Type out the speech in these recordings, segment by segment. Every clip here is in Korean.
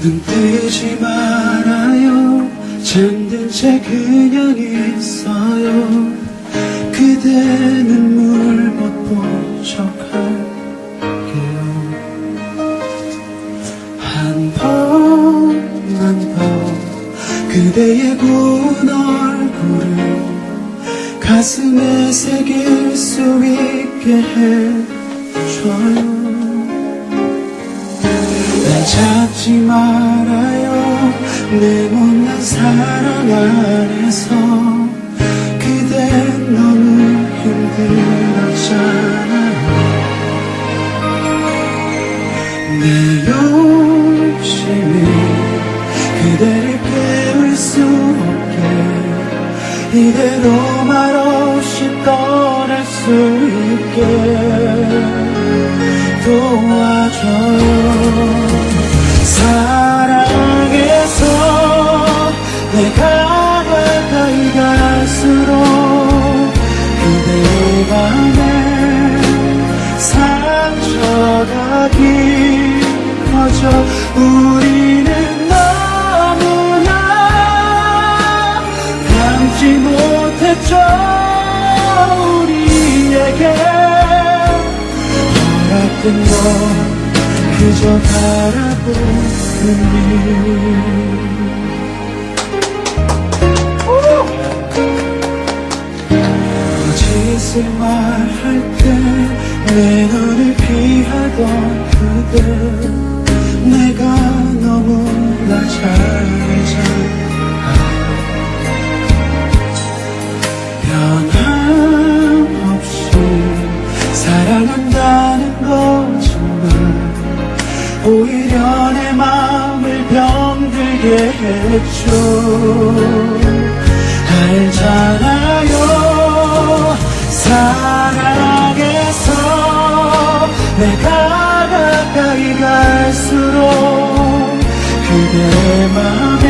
눈 뜨지 말아요. 잠든 채 그냥 있어요. 그대 눈물 못 척할게요. 한 번 한 번 그대의 고운 얼굴을 가슴에 새길 수 있게 해줘요. 날 찾지 말아요. 내 못난 사랑 안에서 그댄 너무 힘들었잖아요. 내 욕심이 그대를 깨울 수 없게 이대로 말 없이 떠날 수 있게 도와줘요 사랑해서 내가 가까이 갈수록 그대의 맘에 상처가 깊어져 우리는 너무나 담지 못했죠. 우리에게 허락된 건 그저 바라보는 일 거짓을 말할 때 내 눈을 피하던 그대 병들게 했죠. 알잖아요 사랑해서 내가 가까이 갈수록 그대 맘에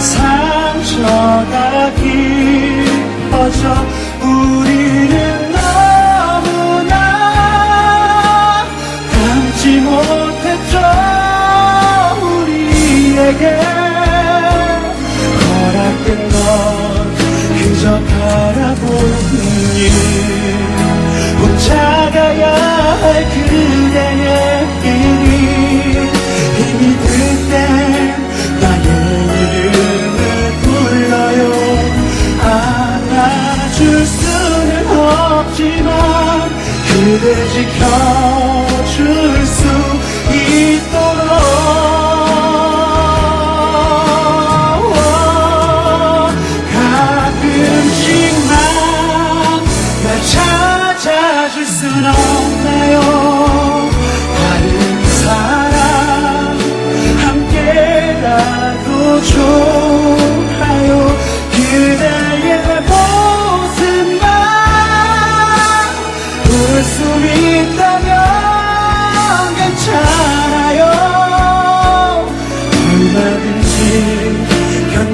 상처가 깊어져 우리는 너무나 담지 못했죠 우리에게 허락된 건 그저 바라보는 일. 가야 할 그대의 길이 힘이 들땐 나의 이름을 불러요. 안아줄 수는 없지만 그대 지켜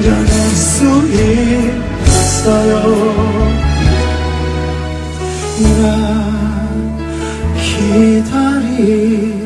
견뎌낼 수 있어요. 나 기다리